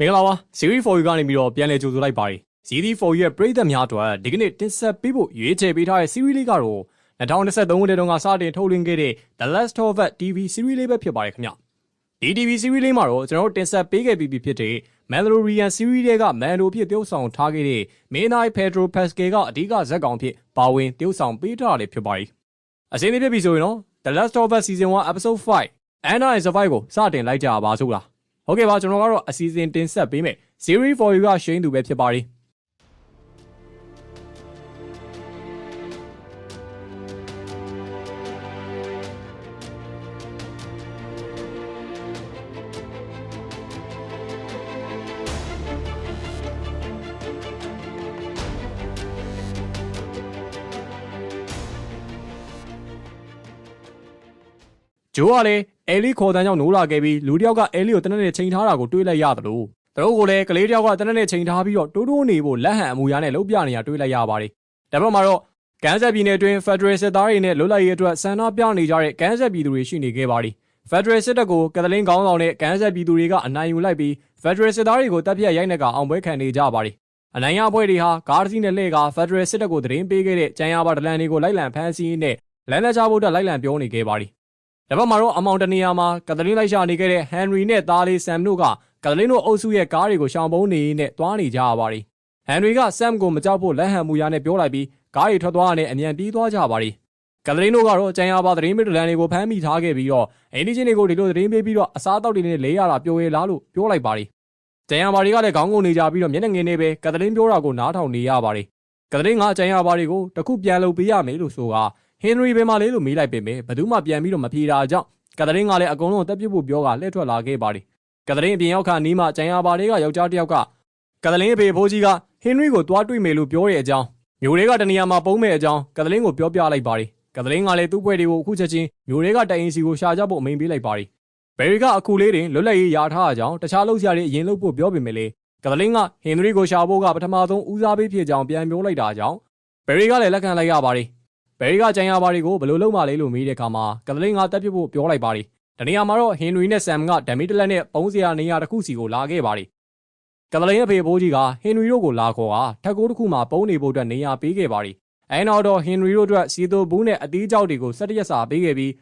မင်္ဂလာပါ Series 4 U ကနေပြီးတော့ပြန်လည်ကြိုဆိုလိုက်ပါတယ် Series 4 U ရဲ့ပရိသတ်များအတွက်ဒီကနေ့တင်ဆက်ပေးဖို့ရွေးချယ်ပေးထားတဲ့ Series လေးကတော့2023ခုနှစ်တုန်းကစတင်ထုတ်လွှင့်ခဲ့တဲ့ The Last of Us TV Series လေးပဲဖြစ်ပါတယ်ခင်ဗျဒီ TV Series လေးမှာတော့ကျွန်တော်တို့တင်ဆက်ပေးခဲ့ပြီးဖြစ်တဲ့ Mandalorian Series တွေက Mando ဖြစ်တရုပ်ဆောင်ထားခဲ့တဲ့မင်းသား Pedro Pascal ကအဓိကဇက်ကောင်ဖြစ်ပါဝင်တရုပ်ဆောင်ပေးထားတာလည်းဖြစ်ပါတယ်အစင်းလေးဖြစ်ပြီဆိုရင်တော့ The Last of Us Season 1 Episode 5 Anna and Survive ကိုစတင်လိုက်ကြပါစို့လား ဟုတ်ကဲ့ပါကျွန်တော်ကတော့အစီအစဉ်တင်ဆက်ပေးမယ် Series for you ကရှိန်သူပဲဖြစ်ပါတယ် ဂျိုးကလည်းအဲလီခေါ်တန်းကြောင့်နိုးလာခဲ့ပြီးလူတစ်ယောက်ကအဲလီကိုတနက်နဲ့ချိန်ထားတာကိုတွေးလိုက်ရသလိုသူတို့ကလည်းကလေးတစ်ယောက်ကတနက်နဲ့ချိန်ထားပြီးတော့တိုးတိုးနေဖို့လက်ဟန်အမူအရာနဲ့လှုပ်ပြနေရတွေးလိုက်ရပါတယ်။ဒါပေမဲ့မှာတော့ကန်ဆက်ပြည်နယ်အတွင်း Federal စစ်သားတွေနဲ့လွတ်လပ်ရေးအတွက်ဆန္ဒပြနေကြတဲ့ကန်ဆက်ပြည်သူတွေရှိနေခဲ့ပါတယ်။ Federal စစ်တပ်ကိုကသလင်းကောင်းဆောင်တဲ့ကန်ဆက်ပြည်သူတွေကအနိုင်ယူလိုက်ပြီး Federal စစ်သားတွေကိုတပ်ဖြတ်ရိုက်နှက်ကအောင်ပွဲခံနေကြပါတယ်။အနိုင်ရပွဲတွေဟာကားတစ်စီးနဲ့လှည့်က Federal စစ်တပ်ကိုသတင်းပေးခဲ့တဲ့ကြံရပါဒလန်တွေကိုလိုက်လံဖမ်းဆီးရင်းနဲ့လမ်းလက်ချဖို့အတွက်လိုက်လံပြောနေခဲ့ပါတယ်။ ဒါပေမဲ့မှာတော့အမောင်တနေရာမှာကသလင်းလိုက်ရှာနေခဲ့တဲ့ဟန်ရီနဲ့သားလေးဆမ်တို့ကကသလင်းတို့အုပ်စုရဲ့ကားတွေကိုရှောင်ပုန်းနေရင်းနဲ့တွားနေကြရပါတယ်။ဟန်ရီကဆမ်ကိုမကြောက်ဖို့လက်ဟန်မူရနဲ့ပြောလိုက်ပြီးကားတွေထွက်သွားတဲ့အမြန်ပြေးသွားကြပါတယ်။ကသလင်းတို့ကတော့ကြံရပါသတင်းမီဒလန်တွေကိုဖမ်းမိထားခဲ့ပြီးတော့အင်းဒီချင်းတွေကိုဒီလိုသတင်းပေးပြီးတော့အစားအသောက်တွေနဲ့လဲရတာပြောရဲလားလို့ပြောလိုက်ပါတယ်။ကြံရပါတွေကလည်းခေါင်းငုံနေကြပြီးတော့မျက်နှာငယ်နေပဲကသလင်းပြောတာကိုနားထောင်နေရပါတယ်။ကသလင်းကကြံရပါတွေကိုတခုပြန်လုပ်ပေးရမယ်လို့ဆိုက ဟင်နရီဘယ်မှာလဲလို့မေးလိုက်ပေမဲ့ဘယ်သူမှပြန်ပြီးတော့မဖြေတာကြောင့်ကသရင်ကလည်းအကုန်လုံးတက်ပြစ်ဖို့ပြောကလှည့်ထွက်လာခဲ့ပါတယ်။ကသရင်အပြင်ရောက်ခါနီးမှကြံရပါတွေကယောက်ျားတစ်ယောက်ကကသရင်အဖေဖိုးကြီးကဟင်နရီကိုတွားတွေ့မယ်လို့ပြောတဲ့အကြောင်းမျိုးတွေကတနေရာမှာပုံးမဲ့အကြောင်းကသရင်ကိုပြောပြလိုက်ပါတယ်။ကသရင်ကလည်းသူ့ဘွဲတွေကိုအခုချက်ချင်းမျိုးတွေကတိုင်ရင်စီကိုရှာကြဖို့အမိန်ပေးလိုက်ပါတယ်။ဘယ်ရီကအခုလေးတင်လွတ်လပ်ရေးရာထားအကြောင်းတခြားလုပ်စရာတွေအရင်လုပ်ဖို့ပြောပေမဲ့လေကသရင်ကဟင်နရီကိုရှာဖို့ကပထမဆုံးဦးစားပေးဖြစ်ကြောင်းပြန်ပြောလိုက်တာကြောင့်ဘယ်ရီကလည်းလက်ခံလိုက်ရပါတယ်။ ဘယ်ရီကကြံရပါတွေကိုဘယ်လိုလုပ်မှလဲလို့မေးတဲ့အခါမှာကသလင်းကတက်ပြစ်ဖို့ပြောလိုက်ပါတယ်။တနေရာမှာတော့ဟင်နရီနဲ့ဆမ်ကဒမီတလက်နဲ့ပုံးစရာနေရာတစ်ခုစီကိုလာခဲ့ပါတယ်။ကသလင်းရဲ့ဖေဘိုးကြီးကဟင်နရီတို့ကိုလာခေါ်ကထက်ကိုတစ်ခုမှပုံးနေဖို့အတွက်နေရာပေးခဲ့ပါတယ်။အဲနောက်တော့ဟင်နရီတို့အတွက်စီတိုဘူးနဲ့အသီးကြောက်တွေကို၁၁ရက်စာပေးခဲ့ပြီး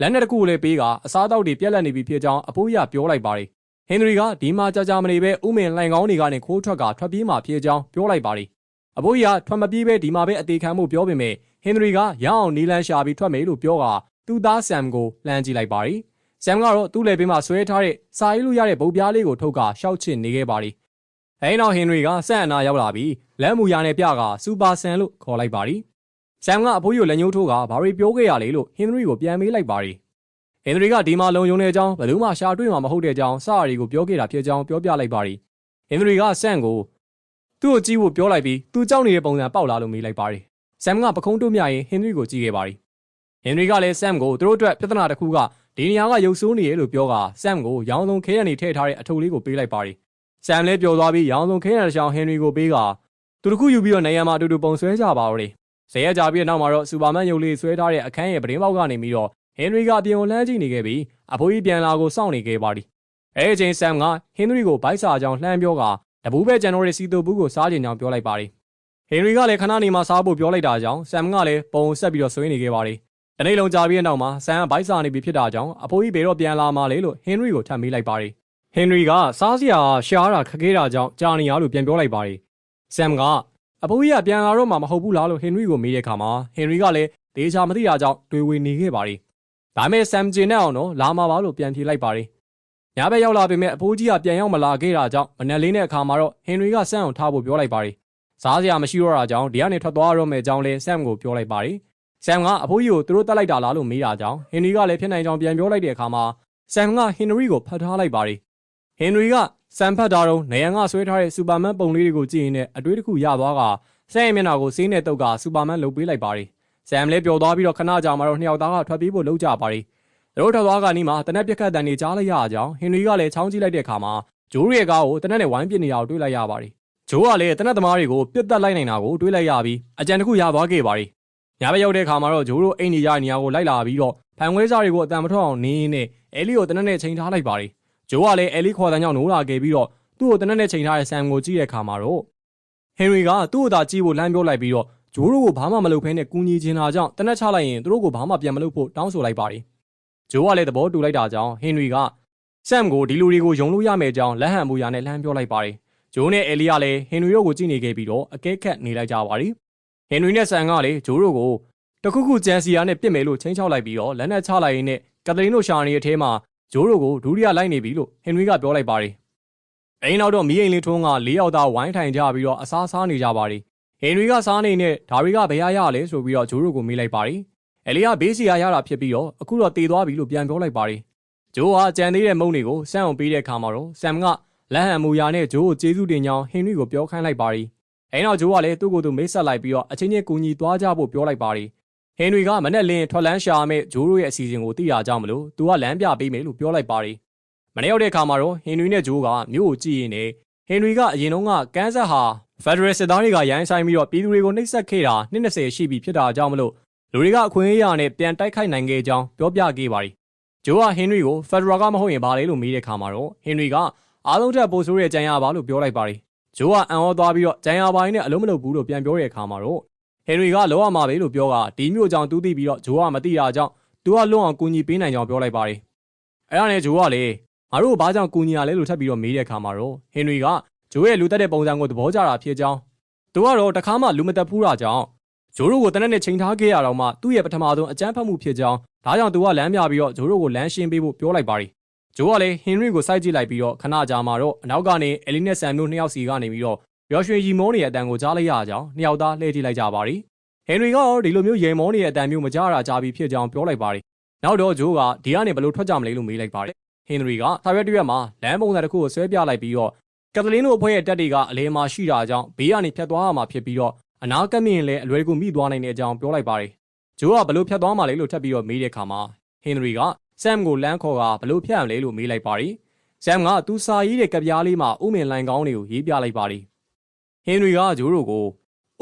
လက်နဲ့တစ်ခုကိုလည်းပေးကအစားအသောက်တွေပြက်လက်နေပြီဖြစ်ကြောင်းအဖိုးရပြောလိုက်ပါတယ်။ဟင်နရီကဒီမှာကြာကြာမနေပဲဥမင်လှိုင်ကောင်းတွေကနေခိုးထွက်ကထွက်ပြေးမှဖြစ်ကြောင်းပြောလိုက်ပါတယ်။အဖိုးရထွက်မပြေးပဲဒီမှာပဲအသေးခံမှုပြောပေမဲ့ ဟင်နရီကရအောင်နီလန်ရှာပြီးထွက်မယ်လို့ပြောကသူ့သားဆမ်ကိုလှမ်းကြည့်လိုက်ပါတယ်။ဆမ်ကတော့သူ့လေဘေးမှာဆွဲထားတဲ့စာရေးလို့ရတဲ့ဗုတ်ပြားလေးကိုထုတ်ကရှောက်ချစ်နေခဲ့ပါတယ်။အဲနောက်ဟင်နရီကဆမ်အနာရောက်လာပြီးလက်မူရနဲ့ပြကစူပါဆန်လို့ခေါ်လိုက်ပါတယ်။ဆမ်ကအဖိုးကြီးကိုလက်ညှိုးထိုးကဘာတွေပြောခဲ့ရလဲလို့ဟင်နရီကိုပြန်မေးလိုက်ပါတယ်။ဟင်နရီကဒီမှာလုံယုံတဲ့အကြောင်းဘယ်သူမှရှာတွေ့မှာမဟုတ်တဲ့အကြောင်းစာရီကိုပြောခဲ့တာဖြစ်ကြောင်းပြောပြလိုက်ပါတယ်။ဟင်နရီကဆမ်ကိုသူ့ကိုကြည့်ဖို့ပြောလိုက်ပြီးသူကြောက်နေတဲ့ပုံစံပေါက်လာလို့မေးလိုက်ပါတယ် ဆမ်ကပခုံးတို့မြရင်ဟင်နရီကိုကြည့်ခဲ့ပါတယ်။ဟင်နရီကလည်းဆမ်ကိုသူတို့အတွက်ပြဿနာတစ်ခုကဒီနေရာကရုပ်ဆိုးနေရလို့ပြောကဆမ်ကိုရောင်းစုံခဲရနေထည့်ထားတဲ့အထုပ်လေးကိုပေးလိုက်ပါတယ်။ဆမ်လည်းပျော်သွားပြီးရောင်းစုံခဲရတဲ့ရှောင်းဟင်နရီကိုပေးကသူတစ်ခုယူပြီးတော့နေရာမှာအတူတူပုံဆွဲကြပါတော့တယ်။ဇေယျကြာပြီးတဲ့နောက်မှာတော့စူပါမန်ရုပ်လေးဆွဲထားတဲ့အခန်းရဲ့ပဒင်းပေါက်ကနေပြီးတော့ဟင်နရီကအပြင်ကိုလှမ်းကြည့်နေခဲ့ပြီးအဖိုးကြီးပြန်လာကိုစောင့်နေခဲ့ပါသည်။အဲအချိန်ဆမ်ကဟင်နရီကိုဗိုက်စာကြောင်လှမ်းပြောကတပူးပဲကျွန်တော်ရဲ့စီတိုဘူးကိုစားကြင်ကြောင်ပြောလိုက်ပါတယ်။ ဟင်ရီကလည်းခဏနေမှစားဖို့ပြောလိုက်တာကြောင့်ဆမ်ကလည်းပုံဆက်ပြီးတော့ဆွေးနေခဲ့ပါတယ်။တနေ့လုံးကြာပြီးတဲ့နောက်မှာဆမ်ကဘိုက်စာနေပြီဖြစ်တာကြောင့်အဖိုးကြီးဘယ်တော့ပြန်လာမှလဲလို့ဟင်ရီကိုထပ်မေးလိုက်ပါတယ်။ဟင်ရီကစားစရာရှားတာခက်ခဲတာကြောင့်ကြာနေရလို့ပြန်ပြောလိုက်ပါတယ်။ဆမ်ကအဖိုးကြီးကပြန်လာတော့မှမဟုတ်ဘူးလားလို့ဟင်ရီကိုမေးတဲ့အခါမှာဟင်ရီကလည်းဒေချာမသိတာကြောင့်တွေးဝေနေခဲ့ပါတယ်။ဒါမဲ့ဆမ်ဂျင်နဲ့အောင်တော့လာမှာပါလို့ပြန်ဖြေလိုက်ပါတယ်။ညဘက်ရောက်လာပေမဲ့အဖိုးကြီးကပြန်ရောက်မလာခဲ့တာကြောင့်မနက်လေးနဲ့အခါမှာတော့ဟင်ရီကဆမ်အောင်ထားဖို့ပြောလိုက်ပါတယ်။ စားစရာမရှိတော့တာကြောင့်ဒီကနေထွက်သွားတော့မယ်ကြောင်းလဲဆမ်ကိုပြောလိုက်ပါတယ်။ဆမ်ကအဖိုးကြီးကိုသူတို့တက်လိုက်တာလားလို့မေးတာကြောင့်ဟင်ရီကလည်းဖြစ်နိုင်ကြောင်းပြန်ပြောလိုက်တဲ့အခါမှာဆမ်ကဟင်ရီကိုဖတ်ထားလိုက်ပါတယ်။ဟင်ရီကဆမ်ဖတ်တာတော့နေရန်ကဆွဲထားတဲ့စူပါမန်ပုံလေးတွေကိုကြည့်ရင်းနဲ့အတွေးတစ်ခုရသွားကဆမ်ရဲ့မျက်နှာကိုစေးနဲ့တုပ်ကစူပါမန်လှုပ်ပေးလိုက်ပါတယ်။ဆမ်လည်းပျော်သွားပြီးတော့ခဏကြာမှတော့နှစ်ယောက်သားကထွက်ပြေးဖို့လှုပ်ကြပါတယ်။သူတို့ထွက်သွားကနီးမှာတနက်ပြက်ခတ်တန်တွေကြားလိုက်ရအောင်ဟင်ရီကလည်းချောင်းကြည့်လိုက်တဲ့အခါမှာဂျိုးရဲ့ကားကိုတနက်နဲ့ဝိုင်းပစ်နေတာကိုတွေ့လိုက်ရပါတယ်။ ဂျိုးကလည်းတနက်သမားတွေကိုပြစ်တက်လိုက်နိုင်တာကိုတွေ့လိုက်ရပြီးအကြံတစ်ခုရသွားခဲ့ပါတယ်။ညဘက်ရောက်တဲ့အခါမှာတော့ဂျိုးတို့အိမ်နေရနေရာကိုလိုက်လာပြီးတော့ဖန်ခွဲစားတွေကိုအတန်မထွက်အောင်နင်းနေအဲလီကိုတနက်နဲ့ချိန်ထားလိုက်ပါတယ်။ဂျိုးကလည်းအဲလီခေါ်တဲ့ကြောင့်နိုးလာခဲ့ပြီးတော့သူ့ကိုတနက်နဲ့ချိန်ထားတဲ့ဆမ်ကိုကြည့်တဲ့အခါမှာတော့ဟင်ရီကသူ့ကိုသာကြည့်ဖို့လှမ်းပြောလိုက်ပြီးတော့ဂျိုးတို့ကိုဘာမှမလုပ်ဖဲနဲ့ကူညီချင်တာကြောင့်တနက်ချလိုက်ရင်သူတို့ကိုဘာမှပြန်မလုပ်ဖို့တောင်းဆိုလိုက်ပါတယ်ဂျိုးကလည်းသဘောတူလိုက်တာကြောင့်ဟင်ရီကဆမ်ကိုဒီလူတွေကိုယုံလို့ရမယ်ကြောင်းလက်ဟန်မူရနဲ့လှမ်းပြောလိုက်ပါတယ် ဂျိုးနဲ့အဲလီကလည်းဟင်ရီတို့ကိုကြည့်နေခဲ့ပြီးတော့အကဲခတ်နေလိုက်ကြပါတယ်ဟင်ရီနဲ့ဆမ်ကလည်းဂျိုးတို့ကိုတခုခုဂျန်စီယာနဲ့ပြစ်မယ်လို့ချင်းချောက်လိုက်ပြီးတော့လက်နက်ချလိုက်ရင်းနဲ့ကက်သလင်းတို့ရှာနေတဲ့အထဲမှာဂျိုးတို့ကိုဒူရီယာလိုက်နေပြီလို့ဟင်ရီကပြောလိုက်ပါတယ်။အဲဒီနောက်တော့မီးအိမ်လေးထွန်းကလေးယောက်သားဝိုင်းထိုင်ကြပြီးတော့အစားစားနေကြပါတယ်။ဟင်ရီကစားနေနဲ့ဒါရီကဘယ်ရရလဲဆိုပြီးတော့ဂျိုးတို့ကိုမေးလိုက်ပါတယ်။အဲလီကဘေးစီယာရတာဖြစ်ပြီးတော့အခုတော့တည်သွားပြီလို့ပြန်ပြောလိုက်ပါတယ်။ဂျိုးကကြံသေးတဲ့မုံတွေကိုဆမ်အောင်ပေးတဲ့အခါမှာတော့ဆမ်က လက်ဟန်မူယာနဲ့ဂျိုးကိုကျေးဇူးတင်ကြောင်းဟင်ရီကိုပြောခိုင်းလိုက်ပါတယ်။အဲဒီနောက်ဂျိုးကလည်းသူ့ကိုယ်သူမိတ်ဆက်လိုက်ပြီးတော့အချင်းချင်းကူညီသွားကြဖို့ပြောလိုက်ပါတယ်။ဟင်ရီကမနဲ့လင်းထွက်လန်းရှာမဲ့ဂျိုးတို့ရဲ့အစီအစဉ်ကိုသိရကြောင်းမလို့သူကလမ်းပြပေးမယ်လို့ပြောလိုက်ပါတယ်။မနေ့ရောက်တဲ့အခါမှာတော့ဟင်ရီနဲ့ဂျိုးကမြို့ကိုကြည့်ရင်းနဲ့ဟင်ရီကအရင်တုန်းကကန်းဆက်ဟာဖက်ဒရယ်စစ်သားတွေကရိုင်းဆိုင်ပြီးတော့ပြည်သူတွေကိုနှိပ်စက်ခဲ့တာနှစ်20ရှိပြီဖြစ်တာကြောင့်မလို့လူတွေကအခွင့်အရေးရနဲ့ပြန်တိုက်ခိုက်နိုင်ခဲ့ကြောင်းပြောပြခဲ့ပါတယ်။ဂျိုးကဟင်ရီကိုဖက်ဒရယ်ကမဟုတ်ရင်ဘာလဲလို့မေးတဲ့အခါမှာတော့ဟင်ရီက အားလုံးထက်ပိုဆိုးတဲ့ကြံရပါလို့ပြောလိုက်ပါတယ်။ဂျိုးကအံ့ဩသွားပြီးတော့ကြံရပါရင်နဲ့အလုံးမလုပ်ဘူးလို့ပြန်ပြောတဲ့အခါမှာတော့ဟင်ရီကလောရမှာပဲလို့ပြောကဒီမျိုးကြောင့်တူးသိပြီးတော့ဂျိုးကမသိတာကြောင့်သူကလွန်အောင်ကူညီပေးနိုင်ကြောင်းပြောလိုက်ပါတယ်။အဲ့ဒါနဲ့ဂျိုးကလည်းငါတို့ဘာကြောင့်ကူညီရလဲလို့ထပ်ပြီးတော့မေးတဲ့အခါမှာတော့ဟင်ရီကဂျိုးရဲ့လူတက်တဲ့ပုံစံကိုသဘောကျတာဖြစ်ကြောင်းသူကတော့တခါမှလူမတက်ဘူးတာကြောင့်ဂျိုးတို့ကိုတနက်နဲ့ချိန်ထားခဲ့ရတော့မှသူ့ရဲ့ပထမဆုံးအကြမ်းဖက်မှုဖြစ်ကြောင်းဒါကြောင့်သူကလမ်းပြပြီးတော့ဂျိုးတို့ကိုလမ်းရှင်းပေးဖို့ပြောလိုက်ပါတယ်။ ဂျိုးကလည်းဟင်ရီကိုစိုက်ကြည့်လိုက်ပြီးတော့ခဏကြာမှတော့အနောက်ကနေအလီနဲ့ဆန်တို့နှစ်ယောက်စီကနေပြီးတော့ရော်ရွှေရီမောနေတဲ့အတန်ကိုကြားလိုက်ရကြောင်းနှစ်ယောက်သားလှည့်ကြည့်လိုက်ကြပါတယ်။ဟင်ရီကတော့ဒီလိုမျိုးရေမောနေတဲ့အတန်မျိုးမကြားရကြပြီဖြစ်ကြောင်းပြောလိုက်ပါတယ်။နောက်တော့ဂျိုးကဒီကနေဘယ်လိုထွက်ကြမလဲလို့မေးလိုက်ပါတယ်။ဟင်ရီကဆာရွက်တစ်ရွက်မှာလမ်းပုံစံတစ်ခုကိုဆွဲပြလိုက်ပြီးတော့ကက်သလင်းတို့အဖွဲ့ရဲ့တက်တွေကအလဲမှာရှိတာကြောင့်ဘေးကနေဖြတ်သွားရမှာဖြစ်ပြီးတော့အနာကပ်မြင့်လည်းအလွယ်တကူမိသွားနိုင်တဲ့အကြောင်းပြောလိုက်ပါတယ်။ဂျိုးကဘလို့ဖြတ်သွားမှာလဲလို့ထပ်ပြီးတော့မေးတဲ့အခါမှာဟင်ရီက ဆမ်ကိုလမ်းခေါ်ကဘလို့ဖြတ်ရမလဲလို့မေးလိုက်ပါတယ်။ဆမ်ကသူစာရေးတဲ့ကပ်ပြားလေးမှာဥမင်လိုင်ကောင်းတွေကိုရေးပြလိုက်ပါတယ်။ဟင်ရီကဂျိုးတို့ကို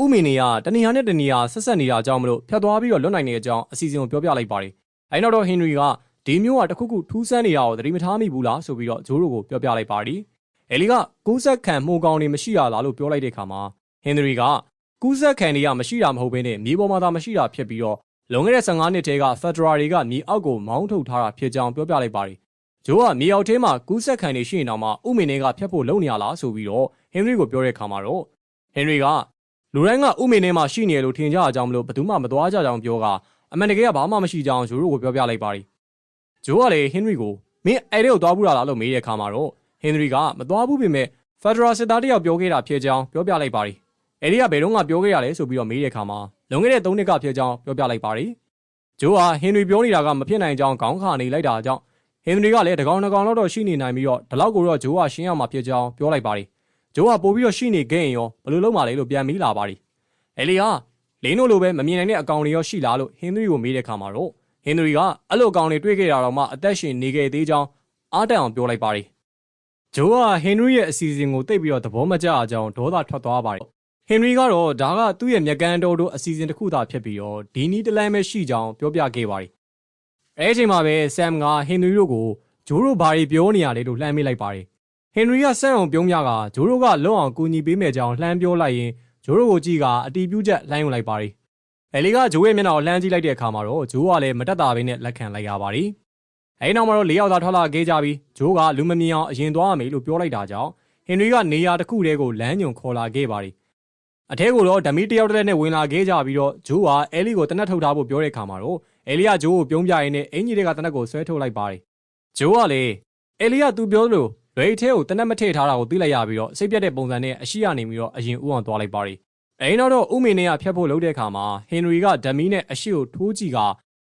ဥမင်တွေကတနေရာနဲ့တနေရာဆက်ဆက်နေတာကြောင့်မလို့ဖြတ်သွားပြီးတော့လွတ်နိုင်တဲ့အကြောင်းအစီအစဉ်ကိုပြောပြလိုက်ပါတယ်။အဲဒီနောက်တော့ဟင်ရီကဒီမျိုးကတခုခုထူးဆန်းနေတာကိုသတိမထားမိဘူးလားဆိုပြီးတော့ဂျိုးတို့ကိုပြောပြလိုက်ပါတယ်။အဲလီကကူးဆက်ခံမှုကောင်တွေမရှိရလားလို့ပြောလိုက်တဲ့အခါမှာဟင်ရီကကူးဆက်ခံတွေကမရှိတာမဟုတ်ဘဲနဲ့မြေပေါ်မှာသာမရှိတာဖြစ်ပြီးတော့ လွန်ခဲ့တဲ့15နှစ်တည်းကဖက်ဒရယ်တွေကမြေအောက်ကိုမောင်းထုတ်ထားတာဖြစ်ကြောင်းပြောပြလိုက်ပါတယ်။ဂျိုးကမြေအောက်ထဲမှာကူးဆက်ခံတွေရှိနေတော့မှဥမင်တွေကဖျက်ဖို့လုပ်နေရလားဆိုပြီးတော့ဟင်ရီကိုပြောတဲ့အခါမှာတော့ဟင်ရီကလူတိုင်းကဥမင်ထဲမှာရှိနေရလို့ထင်ကြအကြောင်းမလို့ဘယ်သူမှမသွားကြကြောင်းပြောကအမှန်တကယ်ကဘာမှမရှိကြောင်းဂျိုးတို့ကိုပြောပြလိုက်ပါတယ်။ဂျိုးကလည်းဟင်ရီကိုမင်းအဲ့ဒီကိုသွားဘူးလားလို့မေးတဲ့အခါမှာတော့ဟင်ရီကမသွားဘူးပြင်မဲ့ဖက်ဒရယ်စစ်သားတယောက်ပြောခဲ့တာဖြစ်ကြောင်းပြောပြလိုက်ပါတယ်။အဲဒီကဘယ်တော့မှပြောခဲ့ရလဲဆိုပြီးတော့မေးတဲ့အခါမှာ လွန်ခဲ့တဲ့၃နှစ်ကဖြစ်ကြောင်းပြောပြလိုက်ပါတယ်။ဂျိုးဟာဟင်ရီပြောနေတာကမဖြစ်နိုင်ကြောင်းခေါင်းခါနေလိုက်တာကြောင့်ဟင်ရီကလည်းတကောင်တကောင်လောက်တော့ရှိနေနိုင်ပြီးတော့ဒီလောက်ကိုတော့ဂျိုးဟာရှင်းရမှာဖြစ်ကြောင်းပြောလိုက်ပါတယ်။ဂျိုးဟာပို့ပြီးတော့ရှိနေခဲ့ရင်ရောဘယ်လိုလုပ်မှလဲလို့ပြန်မေးလာပါတယ်။အဲလီဟာလင်းတို့လိုပဲမမြင်နိုင်တဲ့အကောင်တွေရောရှိလားလို့ဟင်ရီကိုမေးတဲ့အခါမှာတော့ဟင်ရီကအဲ့လိုအကောင်တွေတွေ့ခဲ့တာတော့မှအသက်ရှင်နေခဲ့သေးကြောင်းအားတန်အောင်ပြောလိုက်ပါတယ်။ဂျိုးကဟင်ရီရဲ့အစီအစဉ်ကိုတိတ်ပြီးတော့သဘောမကျအကြောင်းဒေါသထွက်သွားပါတယ်။ ဟင်ရီကတော့ဒါကသူ့ရဲ့မျက်ကန်းတော်တို့အစီအစဉ်တစ်ခုသာဖြစ်ပြီးတော့ဒီနီးတလန်းပဲရှိကြောင်းပြောပြခဲ့ပါတယ်။အဲအချိန်မှာပဲဆမ်ကဟင်ရီတို့ကိုဂျိုးတို့ဘာတွေပြောနေရလဲလို့လှမ်းမေးလိုက်ပါတယ်။ဟင်ရီကဆမ်အောင်ပြုံးပြကဂျိုးတို့ကလွတ်အောင်ကူညီပေးမယ်ကြောင်းလှမ်းပြောလိုက်ရင်ဂျိုးတို့ကိုကြည့်ကအတီးပြုတ်ချက်လှမ်းယူလိုက်ပါတယ်။အဲလီကဂျိုးရဲ့မျက်နှာကိုလှမ်းကြည့်လိုက်တဲ့အခါမှာတော့ဂျိုးကလည်းမတက်တာဘဲနဲ့လက်ခံလိုက်ရပါတယ်။အဲဒီနောက်မှာတော့၄ယောက်သာထွက်လာခဲ့ကြပြီးဂျိုးကလူမမြင်အောင်အရင်သွားရမယ်လို့ပြောလိုက်တာကြောင့်ဟင်ရီကနေရာတစ်ခုတည်းကိုလမ်းညွန်ခေါ်လာခဲ့ပါတယ်။ အထဲကိုတော့ဓမီတယောက်တည်းနဲ့ဝင်လာခဲ့ကြပြီးတော့ဂျိုးကအဲလီကိုတနက်ထုတ်ထားဖို့ပြောတဲ့အခါမှာတော့အဲလီကဂျိုးကိုပြုံးပြရင်းနဲ့အင်ကြီးတွေကတနက်ကိုဆွဲထုတ်လိုက်ပါတယ်။ဂျိုးကလည်းအဲလီကသူပြောလို့လွယ်ထဲကိုတနက်မထည့်ထားတာကိုသိလိုက်ရပြီးတော့စိတ်ပြတ်တဲ့ပုံစံနဲ့အရှိရနေပြီးတော့အရင်ဥအောင်သွားလိုက်ပါတယ်။အဲဒီနောက်တော့ဥမင်နေကဖျက်ဖို့လုပ်တဲ့အခါမှာဟင်ရီကဓမီနဲ့အရှိကိုထိုးကြည့်က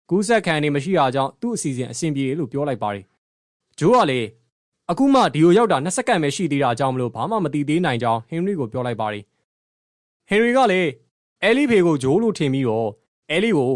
ကူးဆက်ခံနေမရှိတာကြောင့်သူ့အစီအစဉ်အဆင်ပြေလို့ပြောလိုက်ပါတယ်။ဂျိုးကလည်းအခုမှဒီကိုရောက်တာ20စက္ကန့်ပဲရှိသေးတာကြောင့်မလို့ဘာမှမသိသေးနိုင်ကြောင်းဟင်ရီကိုပြောလိုက်ပါတယ်။ ဟင်ရီကလည်းအဲလီဖေကိုဂျိုးလို့ထင်ပြီးတော့အဲလီကို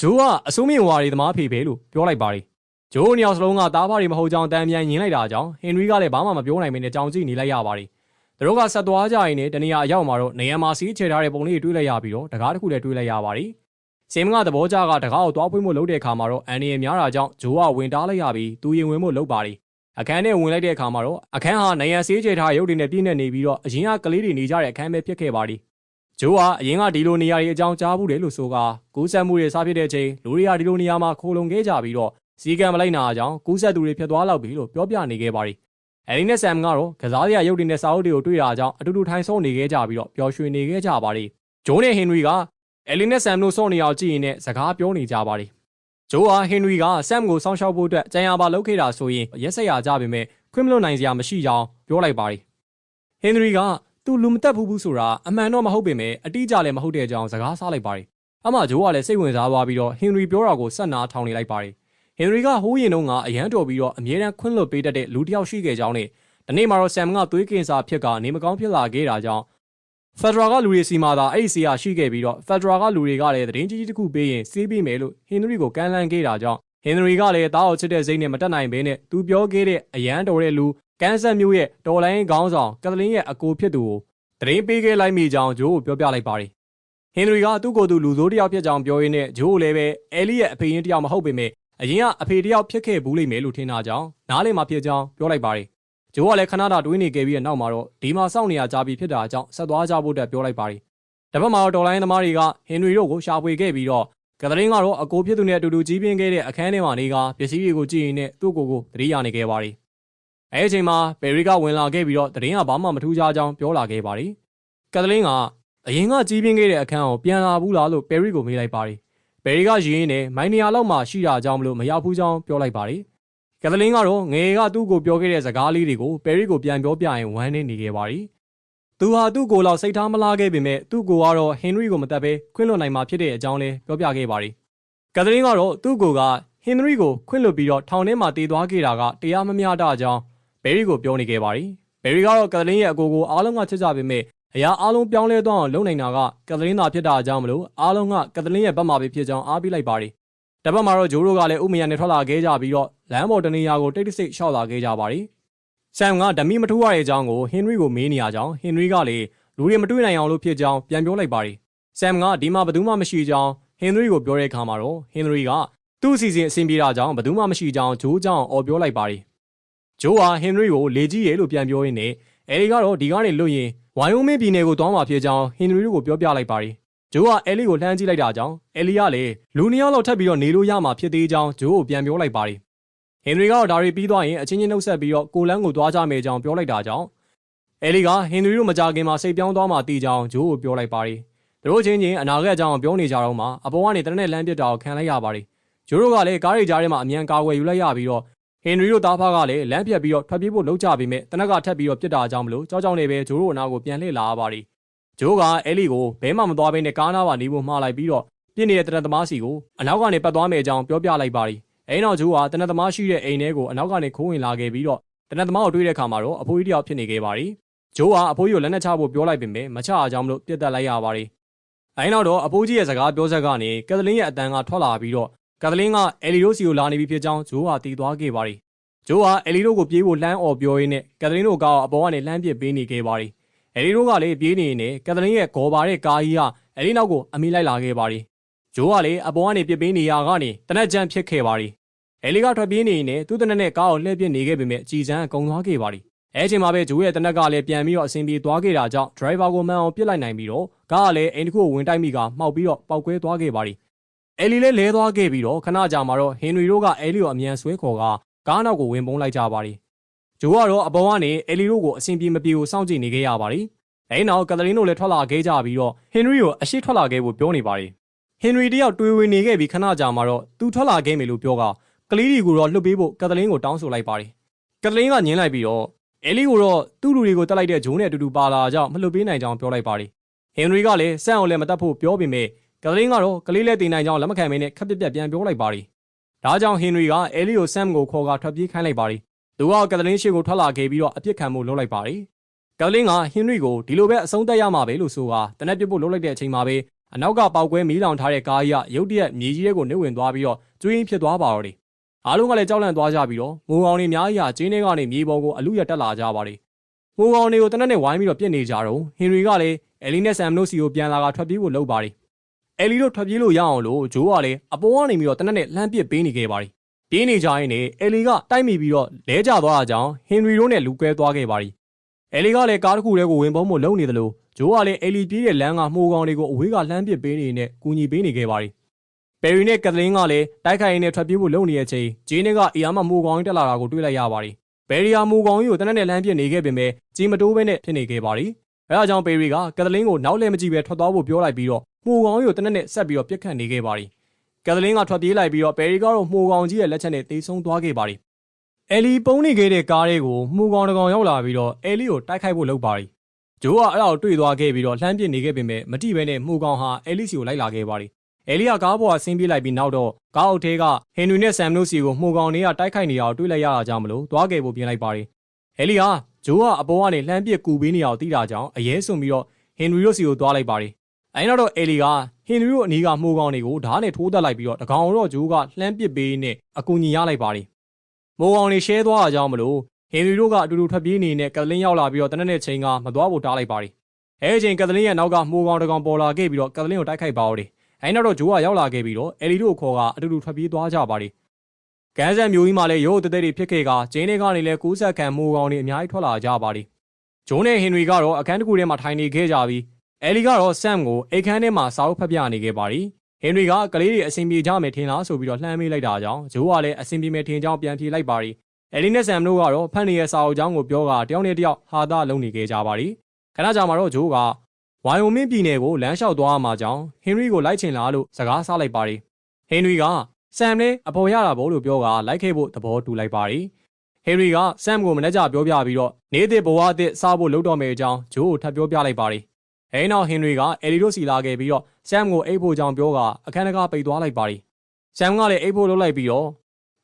ဂျိုးကအစိုးမြင့်ဝါရီသမားဖေပဲလို့ပြောလိုက်ပါတယ်။ဂျိုးနှစ်ယောက်စလုံးကတားဖားတွေမဟုတ်ကြောင်းတန်ပြန်ညင်လိုက်တာကြောင့်ဟင်ရီကလည်းဘာမှမပြောနိုင်မင်းနဲ့ကြောင်ကြည့်နေလိုက်ရပါတယ်။သူတို့ကဆက်သွားကြရင်လည်းတနေရာအရောက်မှာတော့နေရာမှာစီးချေထားတဲ့ပုံလေးတွေတွေ့လိုက်ရပြီးတော့တကားတစ်ခုလည်းတွေ့လိုက်ရပါတယ်။စင်မကသဘောကျကတကားကိုသွားဖွင့်ဖို့လုပ်တဲ့အခါမှာတော့အန်နီရများတာကြောင့်ဂျိုးကဝင်တားလိုက်ရပြီးသူရင်ဝင်ဖို့လုပ်ပါတယ်အခန်းထဲဝင်လိုက်တဲ့အခါမှာတော့အခန်းဟာနေရန်ဆေးကျဲထားတဲ့ရုပ်တွေနဲ့ပြည့်နေနေပြီးတော့အရင်ကကလေးတွေနေကြတဲ့အခန်းပဲဖြစ်ခဲ့ပါသည် ဂျိုးကအရင်ကဒီလိုနေရာတွေအကြောင်းကြားဘူးတယ်လို့ဆိုကကူးဆက်မှုတွေစားဖြစ်တဲ့အချိန်လူတွေကဒီလိုနေရာမှာခိုလုံခဲ့ကြပြီးတော့စီကံမလိုက်နာအကြောင်းကူးဆက်သူတွေဖြစ်သွားလောက်ပြီလို့ပြောပြနေခဲ့ပါသည်အဲလီနဲ့ဆမ်ကတော့ကစားစရာရုပ်တွေနဲ့စာအုပ်တွေကိုတွေ့တာကြောင့်အတူတူထိုင်ဆော့နေခဲ့ကြပြီးတော့ပျော်ရွှင်နေခဲ့ကြပါသည်ဂျိုးနဲ့ဟင်နရီကအလီနဲ့ဆမ်တို့ဆော့နေအောင်ကြည့်ရင်လည်းစကားပြောနေကြပါသည်ဂျိုးဟာဟင်နရီကဆမ်ကိုစောင့်ရှောက်ဖို့အတွက်ကြံရပါလုပ်ခဲ့တာဆိုရင်ရက်ဆက်ရကြပေမဲ့ခွင့်မလွတ်နိုင်စရာမရှိကြောင်းပြောလိုက်ပါသည်ဟင်နရီက သူလူမတက်ဘူးဘူးဆိုတာအမှန်တော့မဟုတ်ပေမဲ့အတိအကျလည်းမဟုတ်တဲ့အကြောင်းစကားဆလိုက်ပါသည်အမှဂျိုးကလည်းစိတ်ဝင်စားသွားပြီးတော့ဟင်နရီပြောတာကိုဆက်နာထောင်နေလိုက်ပါသည်ဟင်နရီကဟိုးရင်တုန်းကအရန်တော်ပြီးတော့အမြဲတမ်းခွင့်လွတ်ပေးတတ်တဲ့လူတစ်ယောက်ရှိခဲ့ကြောင်းနဲ့ဒီနေ့မှာတော့ဆမ်ကသွေးကင်ဆာဖြစ်ကနေမကောင်းဖြစ်လာခဲ့တာကြောင့်ဖက်ဒရာကလူတွေစီမှာသာအဲ့ဒီစီယာရှိခဲ့ပြီးတော့ဖက်ဒရာကလူတွေကလည်းသတင်းကြီးကြီးတစ်ခုပေးရင်စီးပြီးမယ်လို့ဟင်နရီကိုကမ်းလှမ်းခဲ့တာကြောင့်ဟင်နရီကလည်းတားအောင်ချစ်တဲ့စိတ်နဲ့မတက်နိုင်ဘဲနဲ့သူပြောခဲ့တဲ့အရန်တော်တဲ့လူ ကန်ဆတ်မျိုးရဲ့တော်လိုင်းခေါင်းဆောင်ကက်သလင်းရဲ့အကိုဖြစ်သူကိုသတင်းပေးခဲ့လိုက်မိကြောင်းဂျိုးကိုပြောပြလိုက်ပါတယ်ဟင်နရီကသူ့ကိုယ်သူလူဆိုးတစ်ယောက်ဖြစ်ကြောင်းပြောရင်းနဲ့ဂျိုးကိုလည်းပဲအဲလီရဲ့အဖေရင်းတစ်ယောက်မဟုတ်ပေမဲ့အရင်ကအဖေတစ်ယောက်ဖြစ်ခဲ့ဘူးလိမ့်မယ်လို့ထင်တာကြောင့်နားလည်မှာဖြစ်ကြောင်းပြောလိုက်ပါတယ်ဂျိုးကလည်းခဏတာတွေးနေခဲ့ပြီးတဲ့နောက်မှာတော့ဒီမှာစောင့်နေရကြပြီဖြစ်တာကြောင့်ဆက်သွားကြဖို့အတွက်ပြောလိုက်ပါတယ်တစ်ဖက်မှာတော့တော်လိုင်းသမားတွေကဟင်နရီတို့ကိုရှာဖွေခဲ့ပြီးတော့ကက်သလင်းကတော့အကိုဖြစ်သူနဲ့အတူတူကြီးပြင်းခဲ့တဲ့အခန်းထဲမှာနေကပစ္စည်းတွေကိုကြည့်ရင်းနဲ့သူ့ကိုယ်ကိုသတိရနေခဲ့ပါတယ် အဲအချိန်မှာဘယ်ရီကဝင်လာခဲ့ပြီးတော့တရင်ကဘာမှမထူးခြားကြောင်းပြောလာခဲ့ပါတယ်ကက်သလင်းကအရင်ကကြီးပြင်းခဲ့တဲ့အခန်းကိုပြန်လာဘူးလားလို့ဘယ်ရီကိုမေးလိုက်ပါတယ်ဘယ်ရီကရင်းနဲ့မိုင်းနီယာလောက်မှရှိတာကြောင့်မလို့မရောက်ဘူးကြောင်းပြောလိုက်ပါတယ်ကက်သလင်းကတော့ငယ်ကသူ့ကိုပြောခဲ့တဲ့စကားလေးတွေကိုပယ်ရီကိုပြန်ပြောပြရင်ဝမ်းနေနေခဲ့ပါတယ်။သူဟာသူ့ကိုယ်လောက်စိတ်ထားမလားခဲ့ပေမဲ့သူ့ကိုကတော့ဟင်နရီကိုမတက်ဘဲခွင့်လွှတ်နိုင်မှာဖြစ်တဲ့အကြောင်းလည်းပြောပြခဲ့ပါတယ်။ကက်သလင်းကတော့သူ့ကိုယ်ကဟင်နရီကိုခွင့်လွှတ်ပြီးတော့ထောင်ထဲမှာတည်သွားခဲ့တာကတရားမမျှတကြောင်း ဘယ်ရီကိုပြောနေခဲ့ပါတယ်။ဘယ်ရီကတော့ကက်သလင်းရဲ့အကိုကိုအားလုံးကချစ်ကြပေမဲ့အရာအားလုံးပြောင်းလဲသွားအောင်လုပ်နိုင်တာကကက်သလင်းသာဖြစ်တာအကြောင်းမလို့အားလုံးကကက်သလင်းရဲ့ဘက်မှာပဲဖြစ်ကြောင်းအားပေးလိုက်ပါတယ်တပတ်မှာတော့ဂျိုးတို့ကလည်းဥမယနဲ့ထွက်လာခဲ့ကြပြီးတော့လမ်းပေါ်တနေရာကိုတိတ်တဆိတ်ရှောက်လာခဲ့ကြပါရီဆမ်ကဓမီမထိုးရတဲ့အကြောင်းကိုဟင်နရီကိုမေးနေရကြောင်းဟင်နရီကလည်းလူတွေမတွေ့နိုင်အောင်လို့ဖြစ်ကြောင်းပြန်ပြောလိုက်ပါရီဆမ်ကဒီမှာဘယ်သူမှမရှိကြောင်းဟင်နရီကိုပြောတဲ့အခါမှာတော့ဟင်နရီကသူ့အစီအစဉ်အဆင်ပြေတာကြောင့်ဘယ်သူမှမရှိကြောင်းဂျိုးကြောင့်အော်ပြောလိုက်ပါရီ ဂျိုးဟာဟင်နရီကိုလေကြီးရဲလို့ပြန်ပြောရင်းနဲ့အဲဒီကတော့ဒီကနေလွတ်ရင်ဝိုင်ယိုမင်းပြည်နယ်ကိုသွားမှာဖြစ်ကြောင်းဟင်နရီတို့ကိုပြောပြလိုက်ပါရီဂျိုးကအဲလီကိုလှမ်းကြည့်လိုက်တာကြောင့်အဲလီကလည်းလူနှစ်ယောက်လောက်ထပ်ပြီးတော့နေလို့ရမှာဖြစ်သေးကြောင်းဂျိုးကိုပြန်ပြောလိုက်ပါတယ်ဟင်နရီကတော့ဒါတွေပြီးသွားရင်အချင်းချင်းနှုတ်ဆက်ပြီးတော့ကိုလန်းကိုသွားကြမယ်ကြောင်းပြောလိုက်တာကြောင့်အဲလီကဟင်နရီတို့မကြခင်မှာစိတ်ပြောင်းသွားမှတီးကြောင်းဂျိုးကိုပြောလိုက်ပါတယ်သူတို့ချင်းချင်းအနာဂတ်အကြောင်းပြောနေကြတော့မှအပေါ်ကနေတနက်လမ်းပြစ်တာကိုခံလိုက်ရပါတယ်ဂျိုးတို့ကလည်းကားရိကြားထဲမှာအမြန်ကာကွယ်ယူလိုက်ရပြီးတော့ ဟင်နရီတို့သားဖကလည်းလမ်းပြတ်ပြီးတော့ထွက်ပြေးဖို့လုပ်ကြပေမဲ့တနက်ကထပ်ပြီးတော့ပြစ်တာကြောင့်မလို့ကြောက်ကြောက်နေပဲဂျိုးတို့အနာကိုပြန်လှည့်လာရပါတယ်ဂျိုးကအဲလီကိုဘဲမှမသွားဘဲနဲ့ကားနားပါနေဖို့မှားလိုက်ပြီးတော့ပြင်းနေတဲ့တနက်သမားစီကိုအနောက်ကနေပတ်သွားမယ်အကြောင်းပြောပြလိုက်ပါရီအဲနောက်ဂျိုးကတနက်သမားရှိတဲ့အိမ်ထဲကိုအနောက်ကနေခိုးဝင်လာခဲ့ပြီးတော့တနက်သမားကိုတွေ့တဲ့အခါမှာတော့အဖိုးကြီးတယောက်ဖြစ်နေခဲ့ပါရီဂျိုးကအဖိုးကြီးကိုလက်နဲ့ချဖို့ပြောလိုက်ပေမဲ့မချအားကြောင့်မလို့ပြစ်တက်လိုက်ရပါရီအဲနောက်တော့အဖိုးကြီးရဲ့စကားပြောဆက်ကနေကက်သလင်းရဲ့အတန်ကထွက်လာပြီးတော့ ကက်သလင်းကအဲလီတို့စီကိုလာနေပြီဖြစ်ကြောင်းဂျိုးကတည်သွားခဲ့ပါရီဂျိုးကအဲလီတို့ကိုပြေးဖို့လှမ်းអော်ပြောရင်းနဲ့ကက်သလင်းတို့ကအပေါ်ကနေလှမ်းပစ်ပေးနေခဲ့ပါရီအဲလီတို့ကလည်းပြေးနေနေကက်သလင်းရဲ့ဂေါ်ပါတဲ့ကားကြီးဟာအဲလီနောက်ကိုအမိလိုက်လာခဲ့ပါရီဂျိုးကလည်းအပေါ်ကနေပြစ်ပေးနေရကနေတနက်ကြမ်းဖြစ်ခဲ့ပါရီအဲလီကထွက်ပြေးနေနေသူ့တနက်နဲ့ကားကိုလှည့်ပစ်နေခဲ့ပေမဲ့ကြည်စမ်းကုံသွားခဲ့ပါရီအဲချိန်မှာပဲဂျိုးရဲ့တနက်ကလည်းပြန်ပြီးတော့အဆင်ပြေသွားခဲ့တာကြောင့်ဒရိုင်ဘာကိုမှန်အောင်ပြစ်လိုက်နိုင်ပြီးတော့ကားကလည်းအိမ်တစ်ခုကိုဝင်တိုက်မိကမှောက်ပြီးတော့ပောက်ကွဲသွားခဲ့ပါရီ အဲလီလည်းလဲသွားခဲ့ပြီးတော့ခဏကြာမှာတော့ဟင်နရီတို့ကအဲလီကိုအမြန်ဆွဲခေါ်ကကားနောက်ကိုဝင်ပုံးလိုက်ကြပါရီဂျိုးကတော့အပေါ်ကနေအဲလီတို့ကိုအဆင်ပြေမပြေကိုစောင့်ကြည့်နေခဲ့ရပါရီအဲနောက်ကက်သလင်းတို့လည်းထွက်လာခဲ့ကြပြီးတော့ဟင်နရီကိုအရှိထွက်လာခဲ့ဖို့ပြောနေပါရီဟင်နရီတယောက်တွေးဝင်နေခဲ့ပြီးခဏကြာမှာတော့သူထွက်လာခဲ့မယ်လို့ပြောကကလေးဒီကိုတော့လှုပ်ပေးဖို့ကက်သလင်းကိုတောင်းဆိုလိုက်ပါရီကက်သလင်းကညင်းလိုက်ပြီးတော့အဲလီကိုတော့သူ့လူတွေကိုတက်လိုက်တဲ့ဂျိုးနဲ့အတူတူပါလာကြောင့်မလှုပ်ပေးနိုင်ကြောင်းပြောလိုက်ပါရီဟင်နရီကလည်းစန့်အောင်လည်းမတတ်ဖို့ပြောပေမဲ့ ကက်သလင်းကတော့ကလေးလက်တင်နိုင်ကြောင်းလက်မခံမင်းနဲ့ခက်ပြက်ပြက်ပြန်ပြောလိုက်ပါရီဒါကြောင့်ဟင်နရီကအဲလီကိုဆမ်ကိုခေါ်ကထွက်ပြေးခိုင်းလိုက်ပါရီသူကကက်သလင်းရှေ့ကိုထွက်လာခဲ့ပြီးတော့အပြစ်ခံမှုလုပ်လိုက်ပါရီကက်သလင်းကဟင်နရီကိုဒီလိုပဲအဆုံးသတ်ရမှာပဲလို့ဆိုကတနက်ပြစ်ဖို့လုပ်လိုက်တဲ့အချိန်မှာပဲအနောက်ကပေါက်ကွဲမီးလောင်ထားတဲ့ကားကြီးကရုတ်တရက်မြေကြီးရဲကိုနှိမ့်ဝင်သွားပြီးတော့ကျွေးရင်းဖြစ်သွားပါတော့တယ်အားလုံးကလည်းကြောက်လန့်သွားကြပြီးတော့ငိုအောင်တွေအများကြီးဟာကျင်းထဲကနေမြေပေါ်ကိုအလူရတက်လာကြပါတယ်ငိုအောင်တွေကိုတနက်နဲ့ဝိုင်းပြီးတော့ပြစ်နေကြတော့ဟင်နရီကလည်းအဲလီနဲ့ဆမ်တို့စီကိုပြန်လာကထွက်ပြေးဖို့လုပ်ပါတယ် အဲလီတို့ထွက်ပြေးလို့ရအောင်လို့ဂျိုးကလည်းအပေါ်ကနေပြီးတော့တနက်နဲ့လှမ်းပစ်ပေးနေခဲ့ပါတယ်ပြေးနေကြရင်လည်းအဲလီကတိုက်မိပြီးတော့လဲကျသွားတာကြောင့်ဟင်နရီတို့နဲ့လူကွဲသွားခဲ့ပါသည်အဲလီကလည်းကားတစ်ခုတည်းကိုဝင်ပုံးမှုလုံနေတယ်လို့ဂျိုးကလည်းအဲလီပြေးတဲ့လမ်းကမှုောကောင်တွေကိုအဝေးကလှမ်းပစ်ပေးနေနဲ့ကူညီပေးနေခဲ့ပါသည်ပယ်ရီနဲ့ကက်သလင်းကလည်းတိုက်ခိုက်ရင်းနဲ့ထွက်ပြေးဖို့လုပ်နေတဲ့အချိန်ဂျင်းနဲ့ကအီယာမမှုကောင်ကြီးတက်လာတာကိုတွေ့လိုက်ရပါသည်ဘယ်ရီယာမှုကောင်ကြီးကိုတနက်နဲ့လှမ်းပစ်နေခဲ့ပေမဲ့ကြီးမတိုးဘဲနဲ့ဖြစ်နေခဲ့ပါသည် အဲဒါကြောင့်ပေရီကကက်သလင်းကိုနောက်လည်းမကြည့်ပဲထွက်သွားဖို့ပြောလိုက်ပြီးတော့မှုကောင်ကြီးကိုတနက်နဲ့ဆက်ပြီးတော့ပြစ်ခတ်နေခဲ့ပါသည်ကက်သလင်းကထွက်ပြေးလိုက်ပြီးတော့ပယ်ရီကတော့မှုကောင်ကြီးရဲ့လက်ချက်နဲ့တေဆုံးသွားခဲ့ပါသည်အဲလီပုံနေခဲ့တဲ့ကားတွေကိုမှုကောင်တကောင်ရောက်လာပြီးတော့အဲလီကိုတိုက်ခိုက်ဖို့လုပ်ပါသည်ဂျိုးကအဲ့ဒါကိုတွေ့သွားခဲ့ပြီးတော့လှမ်းပစ်နေခဲ့ပေမဲ့မတိဘဲနဲ့မှုကောင်ဟာအဲလီစီကိုလိုက်လာခဲ့ပါသည်အဲလီကကားပေါ်ကဆင်းပြေးလိုက်ပြီးနောက်တော့ကားအုပ်ထဲကဟင်နရီနဲ့ဆမ်နိုစီကိုမှုကောင်တွေကတိုက်ခိုက်နေတာကိုတွေ့လိုက်ရတာကြောင့်မလို့သွားခဲ့ဖို့ပြင်လိုက်ပါသည်အဲလီက ဂျိုးကအပေါ်ကနေလှမ်းပစ်ကူပေးနေအောင်သိတာကြောင့်အရေးစွန်ပြီးတော့ဟင်နရီတို့စီကိုသွားလိုက်ပါသည်အဲဒီနောက်တော့အဲလီကဟင်နရီတို့အနီးကမှုကောင်တွေကိုဓာတ်နဲ့ထိုးတက်လိုက်ပြီးတော့တကောင်တော့ဂျိုးကလှမ်းပစ်ပေးနဲ့အကူညီရလိုက်ပါသည်မှုကောင်တွေရှဲသွားတာကြောင့်မလို့ဟင်နရီတို့ကအတူတူထွက်ပြေးနေတဲ့ကက်သလင်းရောက်လာပြီးတော့တနက်နေ့ချိန်ကမသွားဖို့တားလိုက်ပါသည်အဲအချိန်ကက်သလင်းရဲ့နောက်ကမှုကောင်တကောင်ပေါ်လာခဲ့ပြီးတော့ကက်သလင်းကိုတိုက်ခိုက်ပါဦးတယ်အဲနောက်တော့ဂျိုးကရောက်လာခဲ့ပြီးတော့အဲလီတို့ခေါ်ကအတူတူထွက်ပြေးသွားကြပါသည် ကန်းဆန်မျိုးကြီးမှလည်းရိုးတသက်တွေဖြစ်ခဲ့ကဂျင်းတွေကနေလည်းကူးဆက်ခံမှုကောင်တွေအများကြီးထွက်လာကြပါသည်ဂျိုးနဲ့ဟင်နရီကတော့အခန်းတစ်ခုထဲမှာထိုင်နေခဲ့ကြပြီးအဲလီကတော့ဆမ်ကိုအိတ်ခမ်းထဲမှာစာအုပ်ဖတ်ပြနေခဲ့ပါသည်ဟင်နရီကကလေးတွေအဆင်ပြေကြမယ်ထင်လားဆိုပြီးတော့လှမ်းမေးလိုက်တာကြောင့်ဂျိုးကလည်းအဆင်ပြေမယ်ထင်ကြောင်းပြန်ဖြေလိုက်ပါသည်အဲလီနဲ့ဆမ်တို့ကတော့ဖတ်နေရဲ့စာအုပ်ကြောင်းကိုပြောကတယောက်နဲ့တယောက်ဟာသားလုံးနေခဲ့ကြပါသည်ခဏကြာမှတော့ဂျိုးကဝိုင်ယိုမင်းပြည်နယ်ကိုလမ်းလျှောက်သွားမှကြောင်းဟင်နရီကိုလိုက်ချင်လားလို့စကားဆလိုက်ပါသည်ဟင်နရီက ဆမ်နဲ့အပေါ်ရတာဘောလို့ပြောကလိုက်ခဲ့ဖို့သဘောတူလိုက်ပါသည်ဟင်နရီကဆမ်ကိုမနေ့ကပြောပြပြီးတော့နေသစ်ဘဝအသစ်စားဖို့လုပ်တော့မယ်အကြောင်းဂျိုးကိုထပ်ပြောပြလိုက်ပါသည်အဲနောက်ဟင်နရီကအဲလီတို့စီလာခဲ့ပြီးတော့ဆမ်ကိုအိတ်ဖို့ကြောင်းပြောကအခန်းတကားပိတ်သွားလိုက်ပါသည်ဆမ်ကလည်းအိတ်ဖို့လုပ်လိုက်ပြီးတော့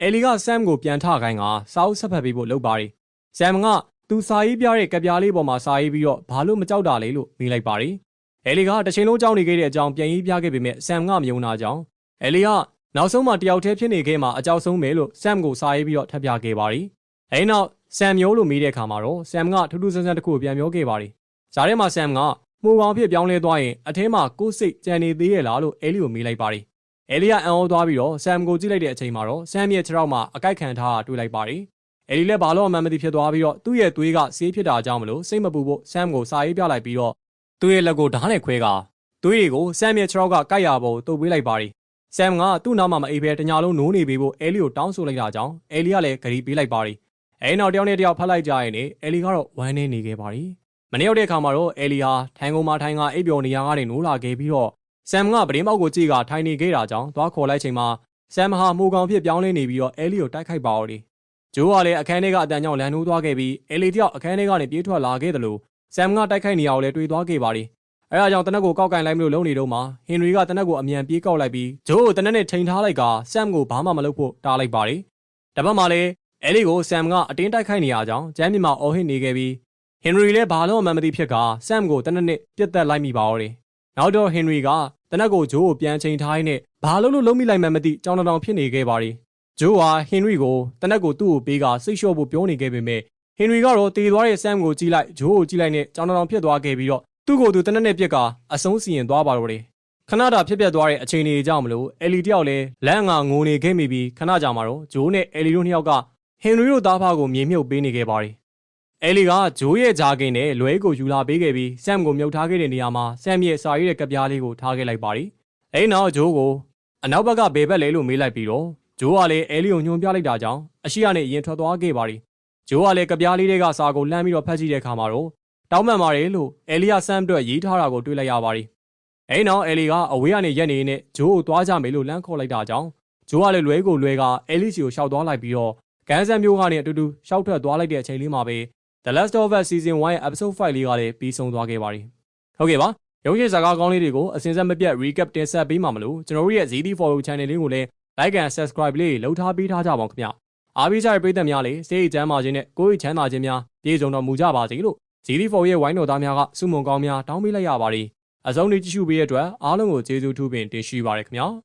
အဲလီကဆမ်ကိုပြန်ထခိုင်းကစာအုပ်ဆက်ဖတ်ပေးဖို့လုပ်ပါသည်ဆမ်ကသူစာရေးပြတဲ့ကပြားလေးပေါ်မှာစာရေးပြီးတော့ဘာလို့မကြောက်တာလဲလို့မေးလိုက်ပါတယ်။အဲလီကတစ်ချိန်လုံးကြောက်နေခဲ့တဲ့အကြောင်းပြန်ရေးပြခဲ့ပေမဲ့ဆမ်ကမယုံတာကြောင့်အဲလီက နောက်ဆုံးမှတယောက်တည်းဖြစ်နေခဲ့မှာအကြောက်ဆုံးပဲလို့ဆမ်ကိုစာရေးပြီးတော့ထပ်ပြခဲ့ပါတယ်။အဲဒီနောက်ဆမ်မျိုးလို့မေးတဲ့အခါမှာတော့ဆမ်ကထူးထူးဆန်းဆန်းတစ်ခုပြန်ပြောခဲ့ပါတယ်။ဇာထဲမှာဆမ်ကမှုကောင်ဖြစ်ပြောင်းလဲသွားရင်အထဲမှာကိုယ်စိတ်ကြံနေသေးရဲ့လားလို့အဲလီကိုမေးလိုက်ပါတယ်။အဲလီကအံ့ဩသွားပြီးတော့ဆမ်ကိုကြည့်လိုက်တဲ့အချိန်မှာတော့ဆမ်ရဲ့ခြေထောက်မှာအကိုက်ခံထားတာတွေ့လိုက်ပါတယ်။အဲလီလည်းဘာလို့အမှန်မသိဖြစ်သွားပြီးတော့သူ့ရဲ့သွေးကဆေးဖြစ်တာကြောင့်မလို့စိတ်မပူဖို့ဆမ်ကိုစာရေးပြလိုက်ပြီးတော့သူ့ရဲ့လက်ကိုဓာတ်နဲ့ခွဲကသွေးတွေကိုဆမ်ရဲ့ခြေထောက်ကကိုက်ရဖို့တုပ်ပေးလိုက်ပါတယ်။ ဆမ်ကသူ့နောက်မှာမအိပ်ဘဲတညာလုံးနိုးနေပေးဖို့အဲလီကိုတောင်းဆိုလိုက်တာကြောင့်အဲလီကလည်းဂရီပေးလိုက်ပါတယ်။အဲနောက်တယောက်နဲ့တယောက်ဖတ်လိုက်ကြရင်အဲလီကတော့ဝမ်းနေနေခဲ့ပါတယ်။မနေ့ရောက်တဲ့အခါမှာတော့အဲလီဟာထိုင်ကုန်မှာထိုင်ကအိပ်ပျော်နေရကနေနိုးလာခဲ့ပြီးတော့ဆမ်ကပတင်းပေါက်ကိုကြည့်ကထိုင်နေခဲ့တာကြောင့်သွားခေါ်လိုက်ချိန်မှာဆမ်ဟာမှုကောင်ဖြစ်ပြောင်းလဲနေပြီးတော့အဲလီကိုတိုက်ခိုက်ပါတော့တယ်။ဂျိုးကလည်းအခန်းထဲကအတန်ကြောင့်လန်နိုးသွားခဲ့ပြီးအဲလီတယောက်အခန်းထဲကနေပြေးထွက်လာခဲ့တယ်လို့ဆမ်ကတိုက်ခိုက်နေရအောင်လဲတွေးသွားခဲ့ပါတယ်။ အဲဒါကြောင့်တနက်ကိုကောက်ကင်လိုက်မလို့လုံနေတော့မှဟင်နရီကတနက်ကိုအမြန်ပြေးကောက်လိုက်ပြီးဂျိုးကိုတနက်နဲ့ချိန်ထားလိုက်ကဆမ်ကိုဘာမှမလုပ်ဖို့တားလိုက်ပါတယ်။တပတ်မှလည်းအဲလီကိုဆမ်ကအတင်းတိုက်ခိုက်နေရကြောင်းကျမ်းမြေမှာအော်ဟစ်နေခဲ့ပြီးဟင်နရီလည်းဘာလို့မှမသိဖြစ်ကဆမ်ကိုတနက်နဲ့ပြတ်သက်လိုက်မိပါတော့တယ်။နောက်တော့ဟင်နရီကတနက်ကိုဂျိုးကိုပြန်ချိန်ထားရင်းနဲ့ဘာလို့လို့လုံးမိလိုက်မှမသိကြောင်တောင်ဖြစ်နေခဲ့ပါတယ်။ဂျိုးဟာဟင်နရီကိုတနက်ကိုသူ့ကိုပေးကစိတ်လျှော့ဖို့ပြောနေခဲ့ပေမဲ့ဟင်နရီကတော့တည်သွားတဲ့ဆမ်ကိုကြည့်လိုက်ဂျိုးကိုကြည့်လိုက်နဲ့ကြောင်တောင်ဖြစ်သွားခဲ့ပြီးတော့ သူ့ကိုယ်သူတနက်နဲ့ပြက်ကအဆုံးစီရင်သွားပါတော့တယ်ခဏတာဖြစ်ပျက်သွားတဲ့အချိန်တွေကြောင့်မလို့အယ်လီတယောက်လည်းလမ်းငါငိုနေခဲ့မိပြီးခဏကြာမှတော့ဂျိုးနဲ့အယ်လီတို့နှစ်ယောက်ကဟင်နရီတို့သားဖကိုမြေမြုပ်ပေးနေခဲ့ပါတယ်။အဲလီကဂျိုးရဲ့ဂျာကင်နဲ့လွဲကိုယူလာပေးခဲ့ပြီးဆမ်ကိုမြုပ်ထားခဲ့တဲ့နေရာမှာဆမ်ရဲ့စာရေးတဲ့ကပြားလေးကိုထားခဲ့လိုက်ပါတယ်။အဲဒီနောက်ဂျိုးကိုအနောက်ဘက်ကဘေဘက်လဲလို့မေးလိုက်ပြီးတော့ဂျိုးကလည်းအဲလီကိုညွှန်ပြလိုက်တာကြောင့်အရှိရနဲ့ရင်ထွက်သွားခဲ့ပါတယ်။ဂျိုးကလည်းကပြားလေးတွေကစာကိုလှမ်းပြီးတော့ဖတ်ကြည့်တဲ့အခါမှာတော့ တောင်းပန်ပါတယ်လို့အဲလီယာဆမ်အတွက်ရေးထားတာကိုတွေ့လိုက်ရပါတယ်။အဲဒီနောက်အဲလီကအဝေးကနေရက်နေနဲ့ဂျိုးကိုသွားကြမယ်လို့လမ်းခေါ်လိုက်တာကြောင့်ဂျိုးကလည်းလွဲကိုလွဲကအဲလီစီကိုရှောက်သွားလိုက်ပြီးတော့ကန်ဆန်မျိုးကနေအတူတူရှောက်ထွက်သွားလိုက်တဲ့အချိန်လေးမှာပဲ The Last of Us Season 1ရဲ့ Episode 5လေးကလည်းပြီးဆုံးသွားခဲ့ပါတယ်။ဟုတ်ကဲ့ပါ။ရုံးရှင်ဇာကားကောင်းလေးတွေကိုအစဉ်ဆက်မပြတ် recap တင်ဆက်ပေးမှာမလို့ကျွန်တော်တို့ရဲ့ ZD Follow Channel လေးကိုလည်း like and subscribe လေးလှုပ်ထားပေးထားကြပါဦးခင်ဗျ။အားပေးကြတဲ့ပရိသတ်များလည်းစိတ်အကျမ်းမာခြင်းနဲ့ကိုယ်ချမ်းသာခြင်းများပြည့်စုံတော်မူကြပါစေလို့ ZD4 ရဲ့ဝိုင်းတော်သားများကစုမုံကောင်းများတောင်းပေးလိုက်ရပါတယ်။အစုံလေးကြည့်ရှုပေးတဲ့အတွက်အားလုံးကိုကျေးဇူးထူးပင်တင်ရှိပါရခင်ဗျာ။